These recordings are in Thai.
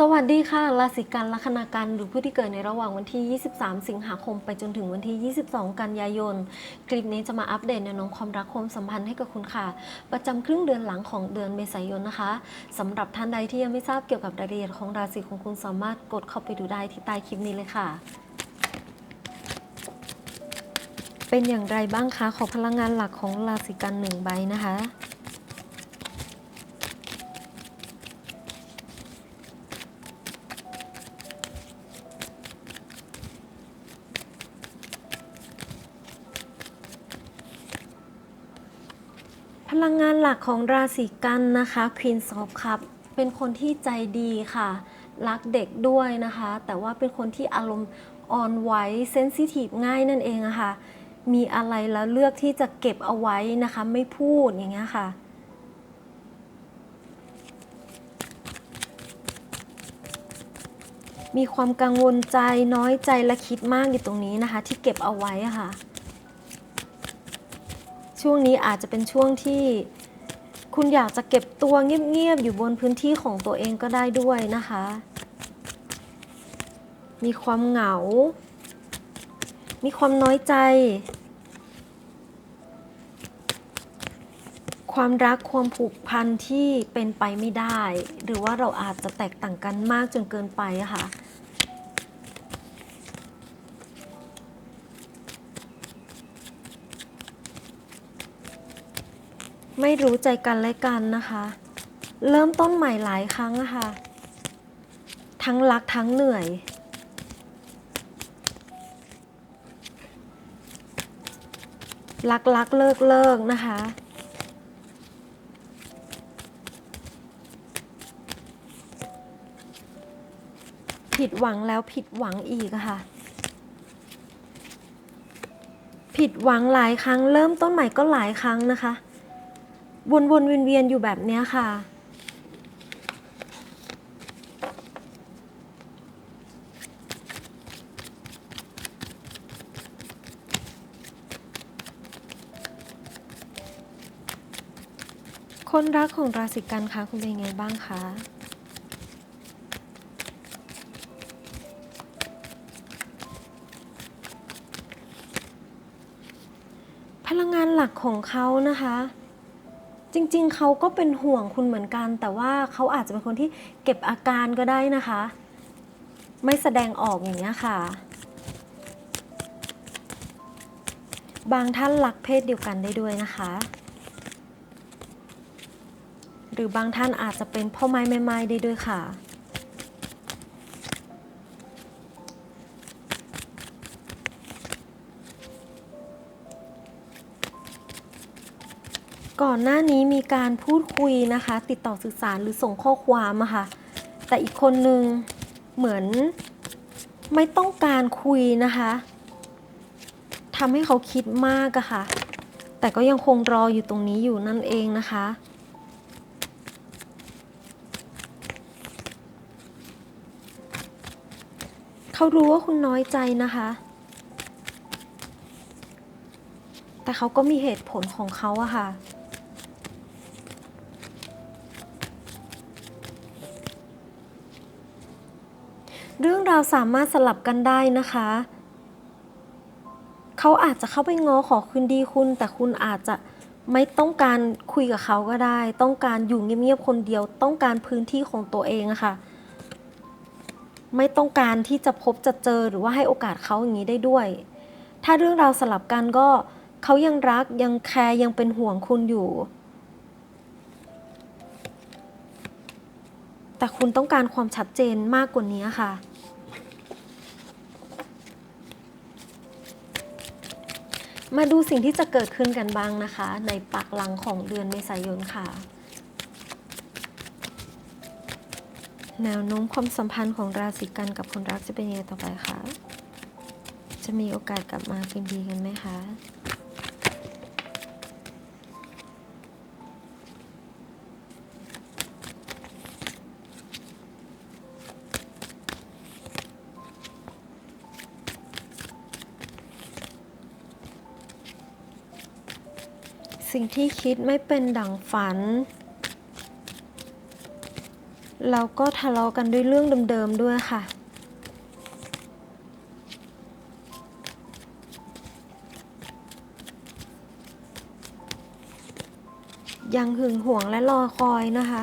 สวัสดีค่ะ ราศีกันลัคนากันหรือผู้ที่เกิดในระหว่างวันที่ 23 สิงหาคม ไปจนถึงวันที่ 22 กันยายน คลิปนี้จะมาอัปเดตแนวโน้มความรักความสัมพันธ์ให้กับคุณค่ะ ประจำครึ่งเดือนหลังของเดือนเมษายนนะคะสำหรับท่านใดที่ยังไม่ทราบเกี่ยวกับรายละเอียดของราศีของคุณสามารถกดเข้าไปดูได้ที่ใต้คลิปนี้เลยค่ะเป็นอย่างไรบ้างคะ ขอพลังงานหลักของราศีกันหนึ่งใบนะคะ ลังงานหลักของราศีกันนะคะ Queen of Cup เป็นคนที่ใจดีค่ะ รักเด็กด้วยนะคะ แต่ว่าเป็นคนที่อารมณ์อ่อนไหวเซนซิทีฟง่ายนั่นเองอะค่ะ มีอะไรแล้วเลือกที่จะเก็บเอาไว้นะคะ ไม่พูดอย่างเงี้ยค่ะมีความกังวลใจน้อยใจและคิดมากอยู่ตรงนี้นะคะ ที่เก็บเอาไว้ค่ะ ช่วงนี้อาจจะเป็นช่วงที่คุณอยากจะเก็บตัวเงียบๆอยู่บนพื้นที่ของตัวเองก็ได้ด้วยนะคะ มีความเหงา มีความน้อยใจ ความรักความผูกพันที่เป็นไปไม่ได้ หรือว่าเราอาจจะแตกต่างกันมากจนเกินไปะค่ะ ไม่รู้ใจกันและกันนะคะ เริ่มต้นใหม่หลายครั้งอะคะ ทั้งรักทั้งเหนื่อย รักรักเลิกเลิกนะคะผิดหวังแล้วผิดหวังอีกค่ะ ผิดหวังหลายครั้ง เริ่มต้นใหม่ก็หลายครั้งนะคะ วนวนเวียนเวียนๆอยู่แบบเนี้ยค่ะ คนรักของราศีกันคะคุณเป็นยังไงบ้างคะพลังงานหลักของเขานะคะ จริงๆ เขาก็เป็นห่วงคุณเหมือนกัน แต่ว่าเขาอาจจะเป็นคนที่เก็บอาการก็ได้นะคะ ไม่แสดงออกอย่างนี้ค่ะ บางท่านรักเพศเดียวกันได้ด้วยนะคะ หรือบางท่านอาจจะเป็นพ่อไม้แม่ไม้ได้ด้วยค่ะ ก่อนหน้านี้มีการพูดคุยนะคะ ติดต่อสื่อสารหรือส่งข้อความอะค่ะ แต่อีกคนนึงเหมือนไม่ต้องการคุยนะคะทำให้เขาคิดมากอะค่ะ แต่ก็ยังคงรออยู่ตรงนี้อยู่นั่นเองนะคะเขารู้ว่าคุณน้อยใจนะคะ แต่เขาก็มีเหตุผลของเขาอะค่ะ เรื่องราวสามารถสลับกันได้นะคะ เขาอาจจะเข้าไปง้อขอคืนดีคุณ แต่คุณอาจจะไม่ต้องการคุยกับเขาก็ได้ ต้องการอยู่เงียบๆคนเดียว ต้องการพื้นที่ของตัวเองอะค่ะ ไม่ต้องการที่จะพบจะเจอหรือว่าให้โอกาสเขาอย่างนี้ได้ด้วย ถ้าเรื่องราวสลับกันก็เขายังรักยังแคร์ยังเป็นห่วงคุณอยู่ แต่คุณต้องการความชัดเจนมากกว่านี้ค่ะ มาดูสิ่งที่จะเกิดขึ้นกันบ้างนะคะ ในปักหลังของเดือนเมษายนค่ะ แนวโน้มความสัมพันธ์ของราศีกันกับคนรักจะเป็นยังไงต่อไปคะจะมีโอกาสกลับมาเป็นดีกันไหมคะ สิ่งที่คิดไม่เป็นดั่งฝันแล้วก็ทะเลาะกันด้วยเรื่องเดิมๆด้วยค่ะ ยังหึงหวงและรอคอยนะคะ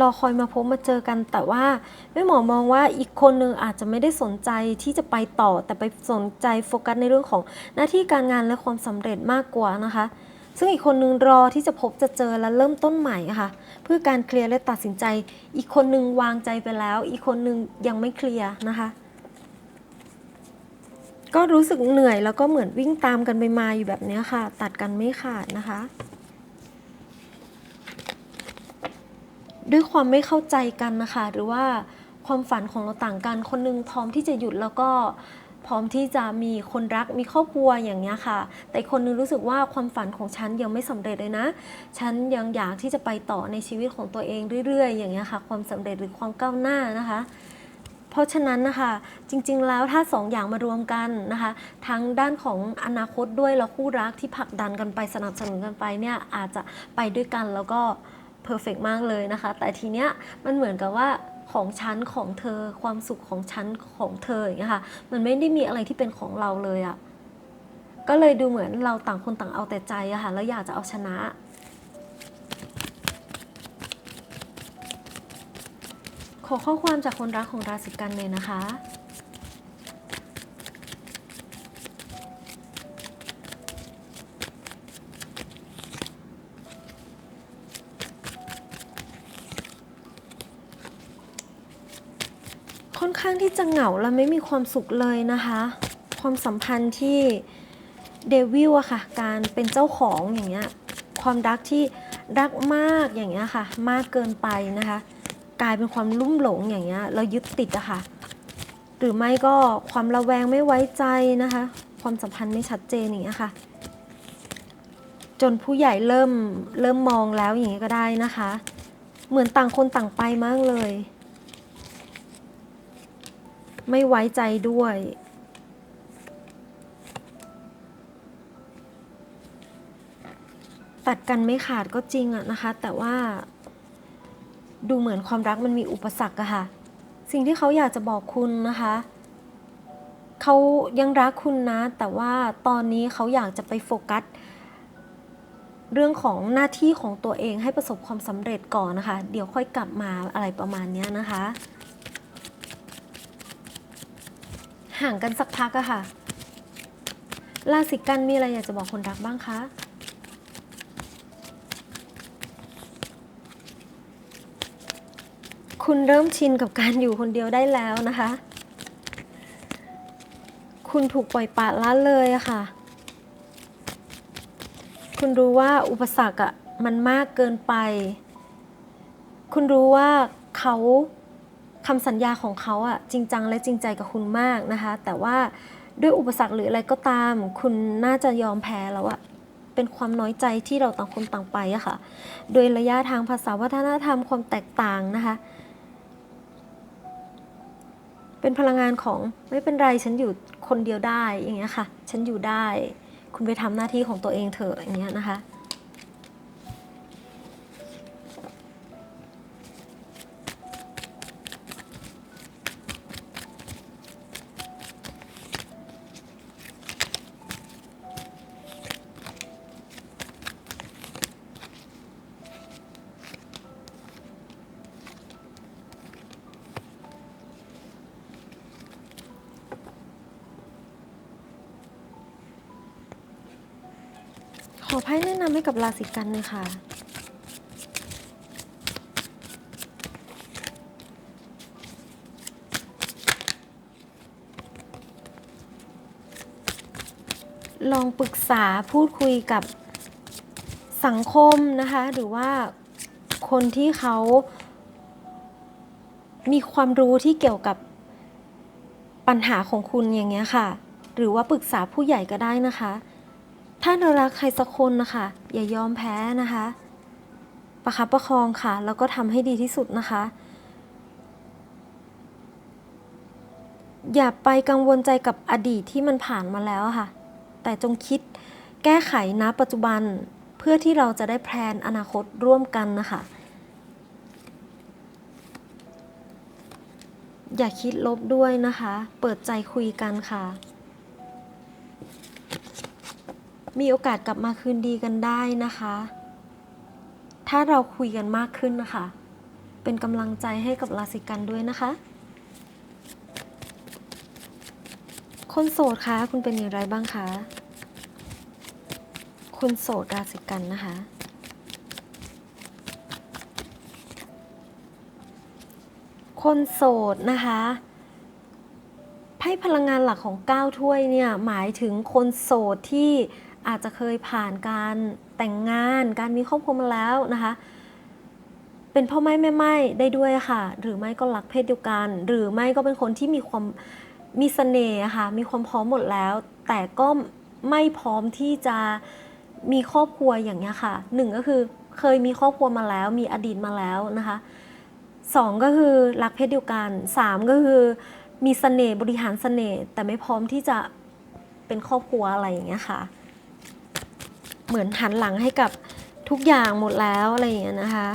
รอคอยมาพบมาเจอกันแต่ว่า แม่หมอมองว่าอีกคนหนึ่งอาจจะไม่ได้สนใจที่จะไปต่อ แต่ไปสนใจโฟกัสในเรื่องของหน้าที่การงานและความสำเร็จมากกว่านะคะ ซึ่งอีกคนนึงรอที่จะพบจะเจอและเริ่มต้นใหม่ะค่ะ เพื่อการเคลียร์และตัดสินใจ อีกคนนึงวางใจไปแล้ว อีกคนนึงยังไม่เคลียร์นะคะ ก็รู้สึกเหนื่อยแล้วก็เหมือนวิ่งตามกันไปมาอยู่แบบนี้ค่ะ ตัดกันไม่ขาดนะคะด้วยความไม่เข้าใจกันนะคะ หรือว่า ความฝันของเราต่างกัน คนหนึงพร้อมที่จะหยุดแล้วก็พร้อมที่จะมีคนรักมีครอบครัวอย่างเงี้ยค่ะ แต่คนนึงรู้สึกว่าความฝันของฉันยังไม่สำเร็จเลยนะ ฉันยังอยากที่จะไปต่อในชีวิตของตัวเองเรื่อย ๆ อย่างเงี้ยค่ะ ความสำเร็จหรือความก้าวหน้านะคะ เพราะฉะนั้นนะคะ จริงๆแล้วถ้าสองอย่างมารวมกันนะคะ ทั้งด้านของอนาคตด้วยแล้วคู่รักที่ผลักดันกันไปสนับสนุนกันไปเนี่ยอาจจะไปด้วยกันแล้วก็เพอร์เฟกมากเลยนะคะ แต่ทีเนี้ยมันเหมือนกับว่า ของฉันของเธอ ความสุขของฉันของเธออย่างเงี้ยค่ะมันไม่ได้มีอะไรที่เป็นของเราเลยอะ่ะก็เลยดูเหมือนเราต่างคนต่างเอาแต่ใจอะค่ะแล้วอยากจะเอาชนะขอข้อความจากคนรักของราศีกันเลยนะคะ ค่อนข้างที่จะ เหงาและไม่มีความสุขเลยนะคะ ความสัมพันธ์ที่เดวิลอะค่ะ การเป็นเจ้าของอย่างเงี้ยความรักที่รักมากอย่างเงี้ยค่ะ มากเกินไปนะคะ กลายเป็นความลุ่มหลงอย่างเงี้ยเรายึดติดอะค่ะ หรือไม่ก็ความระแวงไม่ไว้ใจนะคะ ความสัมพันธ์ไม่ชัดเจนอย่างเงี้ยค่ะ จนผู้ใหญ่เริ่มเริ่มมองแล้วอย่างเงี้ยก็ได้นะคะ เหมือนต่างคนต่างไปมากเลย ไม่ไว้ใจด้วย ตัดกันไม่ขาดก็จริงอะนะคะ แต่ว่า ดูเหมือนความรักมันมีอุปสรรคอะค่ะ สิ่งที่เขาอยากจะบอกคุณนะคะเขายังรักคุณนะ แต่ว่าตอนนี้เขาอยากจะไปโฟกัสเรื่องของหน้าที่ของตัวเองให้ประสบความสำเร็จก่อนนะคะ เดี๋ยวค่อยกลับมาอะไรประมาณนี้นะคะ ห่างกันสักพักอะค่ะ ราศีกันมีอะไรอยากจะบอกคนรักบ้างคะคุณเริ่มชินกับการอยู่คนเดียวได้แล้วนะคะ คุณถูกปล่อยปละละเลยอะค่ะ คุณรู้ว่าอุปสรรคอะมันมากเกินไป คุณรู้ว่าเขา คำสัญญาของเขาอะจริงจังและจริงใจกับคุณมากนะคะ แต่ว่าด้วยอุปสรรคหรืออะไรก็ตาม คุณน่าจะยอมแพ้แล้วอะเป็นความน้อยใจที่เราต่างคนต่างไปอะค่ะ โดยระยะทางภาษาวัฒนธรรมความแตกต่างนะคะ เป็นพลังงานของไม่เป็นไรฉันอยู่คนเดียวได้อย่างเงี้ยค่ะ ฉันอยู่ได้ คุณไปทำหน้าที่ของตัวเองเถอะอย่างเงี้ยนะคะ ขอไพ่แนะนำให้กับราศีกันเลยค่ะ ลองปรึกษาพูดคุยกับสังคมนะคะ หรือว่าคนที่เขามีความรู้ที่เกี่ยวกับปัญหาของคุณอย่างเงี้ยค่ะ หรือว่าปรึกษาผู้ใหญ่ก็ได้นะคะ ถ้าเรารักใครสักคนนะคะ อย่ายอมแพ้นะคะ ประคับประคองค่ะ แล้วก็ทำให้ดีที่สุดนะคะ อย่าไปกังวลใจกับอดีตที่มันผ่านมาแล้วค่ะ แต่จงคิดแก้ไขณปัจจุบันเพื่อที่เราจะได้แพลนอนาคตร่วมกันนะคะ อย่าคิดลบด้วยนะคะ เปิดใจคุยกันค่ะ มีโอกาสกลับมาคืนดีกันได้นะคะ ถ้าเราคุยกันมากขึ้นนะคะ เป็นกำลังใจให้กับราศีกันด้วยนะคะ คนโสดคะคุณเป็นอย่างไรบ้างคะคุณโสดราศีกันนะคะคนโสดนะคะไพ่พลังงานหลักของ 9 ถ้วยเนี่ย หมายถึงคนโสดที่ อาจจะเคยผ่านการแต่งงาน การมีครอบครัวมาแล้วนะคะ เป็นพ่อไม่แม่ไม่ได้ด้วยค่ะ หรือไม่ก็รักเพศเดียวกัน หรือไม่ก็เป็นคนที่มีความมีเสน่ห์ค่ะ มีความพร้อมหมดแล้ว แต่ก็ไม่พร้อมที่จะมีครอบครัวอย่างเงี้ค่ะหนึ่งก็คือเคยมีครอบครัวมาแล้ว มีอดีตมาแล้วนะคะสองก็คือรักเพศเดียวกันสามก็คือมีเสน่ห์บริหารเสน่ห์แต่ไม่พร้อมที่จะเป็นครอบครัวอะไรอย่างเงี้ยค่ะ เหมือนหันหลังให้กับทุกอย่างหมดแล้วอะไรอย่างเงี้ยนะคะ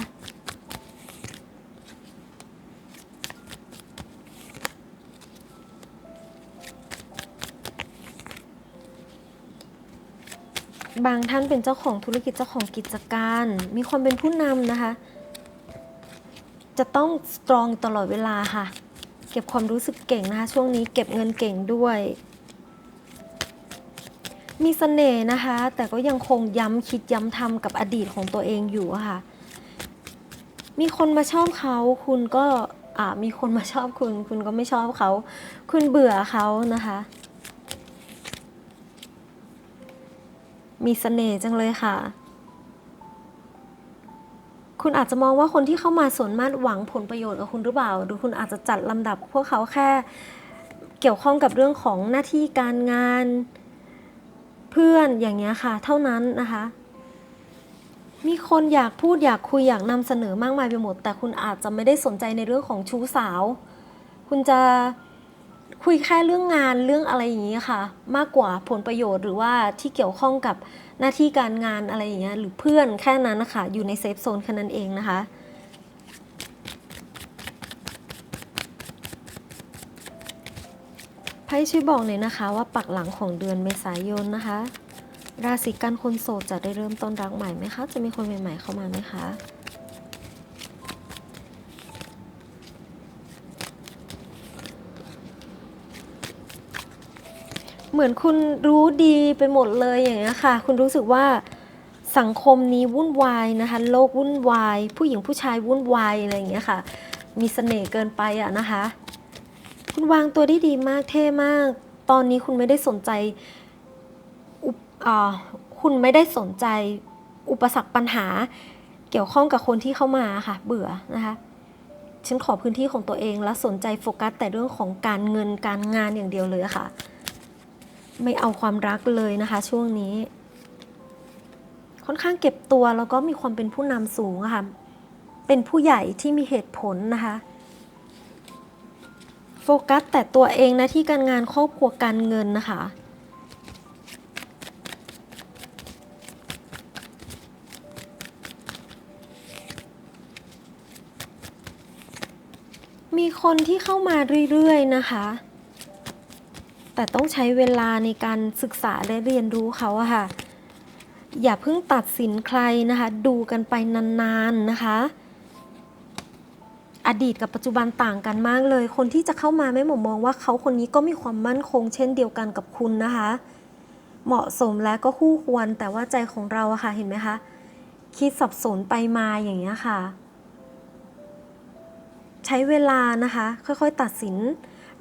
บางท่านเป็นเจ้าของธุรกิจเจ้าของกิจการ มีความเป็นผู้นำนะคะ จะต้องสตรองตลอดเวลาค่ะ เก็บความรู้สึกเก่งนะคะ ช่วงนี้เก็บเงินเก่งด้วย มีเสน่ห์นะคะ แต่ก็ยังคงย้ำคิดย้ำทำกับอดีตของตัวเองอยู่ค่ะ มีคนมาชอบเขาคุณก็มีคนมาชอบคุณ คุณก็ไม่ชอบเขา คุณเบื่อเขานะคะ มีเสน่ห์จังเลยค่ะ คุณอาจจะมองว่าคนที่เข้ามาส่วนมากหวังผลประโยชน์กับคุณหรือเปล่า หรือคุณอาจจะจัดลำดับพวกเขาแค่เกี่ยวข้องกับเรื่องของหน้าที่การงาน เพื่อนอย่างเงี้ยค่ะ เท่านั้นนะคะ มีคนอยากพูดอยากคุยอยากนำเสนอมากมายไปหมด แต่คุณอาจจะไม่ได้สนใจในเรื่องของชู้สาว คุณจะคุยแค่เรื่องงานเรื่องอะไรอย่างนี้ค่ะ มากกว่าผลประโยชน์หรือว่าที่เกี่ยวข้องกับหน้าที่การงานอะไรอย่างเงี้ยหรือเพื่อนแค่นั้นนะคะอยู่ในเซฟโซนแค่นั้นเองนะคะ พ่ช่วยบอกหน่อยนะคะว่าปักหลังของเดือนเมษายนนะคะ ราศีกันคนโสดจะได้เริ่มต้นรักใหม่ไหมคะ จะมีคนใหม่ ๆ เข้ามาไหมคะเหมือนคุณรู้ดีไปหมดเลยอย่างเงี้ยค่ะ คุณรู้สึกว่าสังคมนี้วุ่นวายนะคะ โลกวุ่นวาย ผู้หญิงผู้ชายวุ่นวายอะไรอย่างเงี้ยค่ะ มีเสน่ห์เกินไปอะนะคะ คุณวางตัวได้ดีมากเท่มาก ตอนนี้คุณไม่ได้สนใจคุณไม่ได้สนใจอุปสรรคปัญหา เกี่ยวข้องกับคนที่เข้ามาค่ะ เบื่อนะคะฉันขอพื้นที่ของตัวเองและสนใจโฟกัส แต่เรื่องของการเงินการงานอย่างเดียวเลยค่ะ ไม่เอาความรักเลยนะคะ ช่วงนี้ ค่อนข้างเก็บตัวแล้วก็มีความเป็นผู้นำสูงค่ะ เป็นผู้ใหญ่ที่มีเหตุผลนะคะ โฟกัสแต่ตัวเองนะที่การงานครอบครัวการเงินนะคะ มีคนที่เข้ามาเรื่อยๆนะคะ แต่ต้องใช้เวลาในการศึกษาและเรียนรู้เขาอะค่ะ อย่าเพิ่งตัดสินใครนะคะ ดูกันไปนานๆนะคะ อดีตกับปัจจุบันต่างกันมากเลย คนที่จะเข้ามาไม่หมอมองว่าเขาคนนี้ก็มีความมั่นคง เช่นเดียวกันกับคุณนะคะ เหมาะสมและก็คู่ควรแต่ว่าใจของเราอะค่ะเห็นไหมคะคิดสับสนไปมาอย่างเงี้ยค่ะ ใช้เวลานะคะ ค่อยๆตัดสิน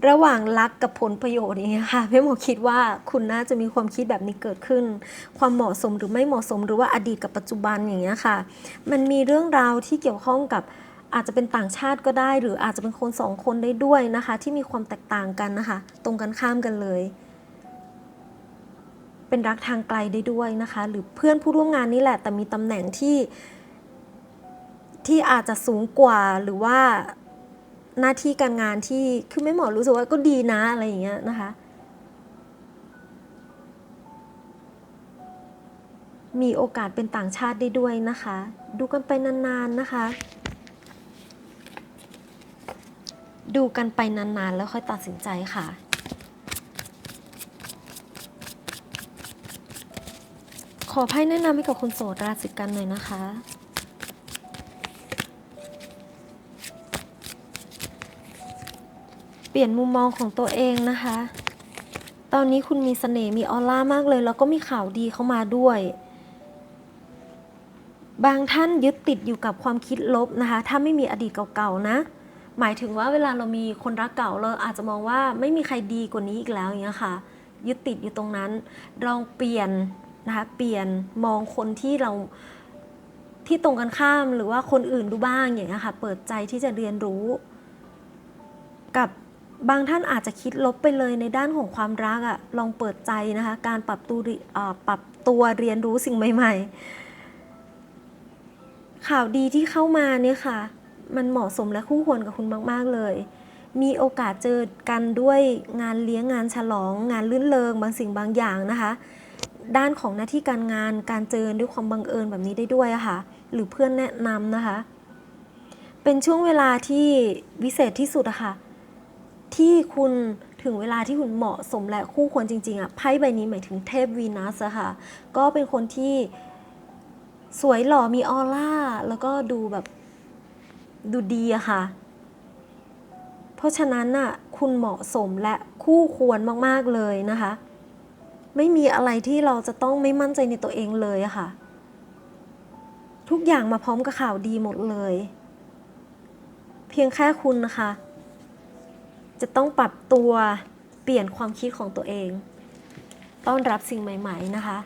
ระหว่างรักกับผลประโยชน์อย่างเงี้ยค่ะพี่หมอคิดว่าคุณน่าจะมีความคิดแบบนี้เกิดขึ้น ความเหมาะสมหรือไม่เหมาะสมหรือว่าอดีตกับปัจจุบันอย่างเงี้ยค่ะ มันมีเรื่องราวที่เกี่ยวข้องกับ อาจจะเป็นต่างชาติก็ได้ หรืออาจจะเป็นคนสองคนได้ด้วยนะคะ ที่มีความแตกต่างกันนะคะ ตรงกันข้ามกันเลย เป็นรักทางไกลได้ด้วยนะคะ หรือเพื่อนผู้ร่วมงานนี่แหละ แต่มีตำแหน่งที่ ที่อาจจะสูงกว่าหรือว่าหน้าที่การงานที่คือไม่หมอรู้สึกว่าก็ดีนะอะไรอย่างเงี้ยนะคะ มีโอกาสเป็นต่างชาติได้ด้วยนะคะ ดูกันไปนานๆนะคะ ดูกันไปนานๆ แล้วค่อยตัดสินใจค่ะ ขอไพ่แนะนำให้กับคนโสดราศีกันหน่อยนะคะ เปลี่ยนมุมมองของตัวเองนะคะ ตอนนี้คุณมีเสน่ห์มีออร่ามากเลย แล้วก็มีข่าวดีเข้ามาด้วยบางท่านยึดติดอยู่กับความคิดลบนะคะ ถ้าไม่มีอดีตเก่าๆนะ หมายถึงว่าเวลาเรามีคนรักเก่าเราอาจจะมองว่าไม่มีใครดีกว่านี้อีกแล้วอย่างเงี้ยค่ะ ยึดติดอยู่ตรงนั้นลองเปลี่ยนนะคะเปลี่ยนมองคนที่เราที่ตรงกันข้ามหรือว่าคนอื่นดูบ้างอย่างเงี้ยค่ะ เปิดใจที่จะเรียนรู้ กับบางท่านอาจจะคิดลบไปเลยในด้านของความรักอะลองเปิดใจนะคะ การปรับตัวเอ่อปรับตัวเรียนรู้สิ่งใหม่ ๆ ข่าวดีที่เข้ามาเนี่ยค่ะ มันเหมาะสมและคู่ควรกับคุณมาก ๆ เลย มีโอกาสเจอกันด้วยงานเลี้ยงงานฉลอง งานลื่นเริงบางสิ่งบางอย่างนะคะ ด้านของหน้าที่การงานการเจอด้วยความบังเอิญแบบนี้ได้ด้วยะค่ะ หรือเพื่อนแนะนำนะคะ เป็นช่วงเวลาที่วิเศษที่สุดอะค่ะที่คุณถึงเวลาที่คุณเหมาะสมและคู่ควรจริงๆอะไพ่ใบนี้หมายถึงเทพวีนัสอะค่ะ ก็เป็นคนที่สวยหล่อมีออร่า แล้วก็ดูแบบ ดูดีอะค่ะ เพราะฉะนั้นน่ะคุณเหมาะสมและคู่ควรมากๆเลยนะคะ ไม่มีอะไรที่เราจะต้องไม่มั่นใจในตัวเองเลยอะค่ะ ทุกอย่างมาพร้อมกับข่าวดีหมดเลย เพียงแค่คุณนะคะ จะต้องปรับตัวเปลี่ยนความคิดของตัวเอง ต้อนรับสิ่งใหม่ ๆ นะคะ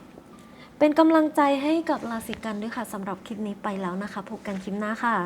เป็นกำลังใจให้กับราศีกันด้วยค่ะสำหรับคลิปนี้ไปแล้วนะคะพบกันคลิปหน้าค่ะ